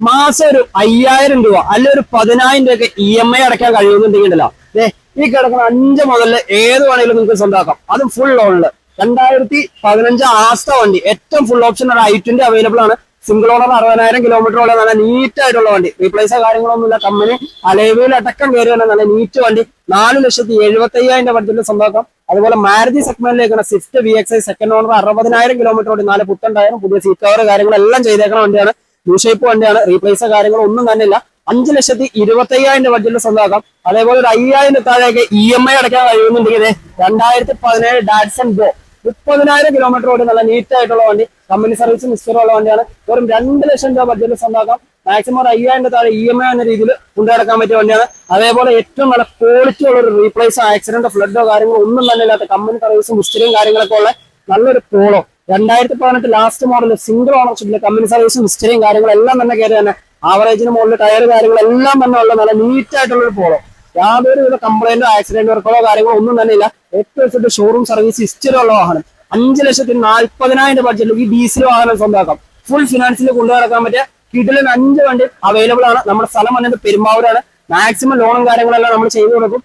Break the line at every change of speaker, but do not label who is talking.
മാസം ഒരു അയ്യായിരം രൂപ അല്ലെ ഒരു പതിനായിരം രൂപയൊക്കെ ഇ എം ഐ അടയ്ക്കാൻ കഴിയുന്നുണ്ടെങ്കിലോ ഈ കിടക്കുന്ന അഞ്ച് മുതൽ ഏത് വേണമെങ്കിലും നിങ്ങൾക്ക് സ്വന്തമാക്കാം അതും ഫുൾ ലോണിൽ രണ്ടായിരത്തി പതിനഞ്ച് ആസ്ത വണ്ടി. ഏറ്റവും ഫുൾ ഓപ്ഷൻ ഒരു ഐ ട്വന്റി അവൈലബിൾ ആണ്. സിംഗിൾ ഓണർ അറുപതിനായിരം കിലോമീറ്റർ ഉള്ള നല്ല നീറ്റ് ആയിട്ടുള്ള വണ്ടി. റീപ്ലേസോ കാര്യങ്ങളൊന്നുമില്ല. കമ്പനി അലൈവിൽ അടക്കം കയറി തന്നെ നല്ല നീറ്റ് വണ്ടി. നാല് ലക്ഷത്തി എഴുപത്തി അയ്യായിരം ബഡ്ജറ്റിൽ സ്വന്തമാക്കാം അതുപോലെ Maruti സെഗ്മെന്റിലേക്കാണ് Swift V X I second owner അറുപതിനായിരം കിലോമീറ്റർ ഓടി നാല് പുത്തൻ ടയറും പുതിയ സീറ്റ് കവർ കാര്യങ്ങളെല്ലാം ചെയ്തേക്കുന്ന വണ്ടിയാണ്. ന്യൂ ഷേപ്പ് വണ്ടിയാണ് റീപ്ലേസോ കാര്യങ്ങളോ ഒന്നും തന്നെ ഇല്ല അഞ്ച് ലക്ഷത്തി ഇരുപത്തി അയ്യായിരം രൂപ ബഡ്ജറ്റിൽ സ്വന്തമാക്കാം. അതേപോലെ ഒരു അയ്യായിരം താഴെയൊക്കെ ഇ എം ഐ അടയ്ക്കാൻ കഴിയുന്നുണ്ടെങ്കിൽ രണ്ടായിരത്തി പതിനേഴ് ഡാറ്റ്സൺ ഗോ മുപ്പതിനായിരം കിലോമീറ്റർ ഓടി നല്ല നീറ്റ് ആയിട്ടുള്ള വണ്ടി. കമ്പനി സർവീസ് മിസ്റ്ററുള്ള വണ്ടിയാണ്. വെറും രണ്ട് ലക്ഷം രൂപ ബഡ്ജറ്റിൽ സ്വന്തമാക്കാം. മാക്സിമം ഒരു അയ്യായിരം താഴെ ഇ എം ഐ എന്ന രീതിയിൽ കൊണ്ടുനടക്കാൻ പറ്റിയ വണ്ടിയാണ്. അതേപോലെ ഏറ്റവും നല്ല ക്വാളിറ്റി ഉള്ള ഒരു റീപ്ലേസ് ആക്സിഡന്റ് ഫ്ലഡോ കാര്യങ്ങളോ ഒന്നും തന്നെ ഇല്ലാത്ത കമ്പനി സർവീസും മിസ്റ്ററിയും കാര്യങ്ങളൊക്കെ ഉള്ള നല്ലൊരു പോളോ രണ്ടായിരത്തി പതിനെട്ട് ലാസ്റ്റ് മോഡൽ സിംഗിൾ ഓണർഷിപ്പിൽ കമ്പനി സർവീസും ഹിസ്റ്ററിയും കാര്യങ്ങളെല്ലാം തന്നെ കയറി തന്നെ. ആവറേജിന് മുകളിൽ ടയർ കാര്യങ്ങളെല്ലാം തന്നെ ഉള്ള നല്ല നീറ്റ് ആയിട്ടുള്ള ഒരു പോളോ യാതൊരു വിധ കംപ്ലൈന്റോ ആക്സിഡന്റ് വർക്കോ കാര്യങ്ങളോ ഒന്നും തന്നെ ഇല്ല. എട്ട് വെച്ചിട്ട് ഷോറൂം സർവീസ് ഹിസ്റ്ററി ഉള്ള വാഹനം. അഞ്ച് ലക്ഷത്തി നാൽപ്പതിനായിരം ബഡ്ജറ്റിൽ ഈ ഡീസൽ വാഹനം സ്വന്തമാക്കാം. ഫുൾ ഫിനാൻസിൽ കൊണ്ടുനടക്കാൻ പറ്റിയ കിടിലൻ അഞ്ച് വണ്ടി അവൈലബിൾ ആണ്. നമ്മുടെ സ്ഥലം വന്നത് പെരുമ്പാവൂരാണ്. മാക്സിമം ലോണും കാര്യങ്ങളെല്ലാം നമ്മൾ ചെയ്തു കൊടുക്കും.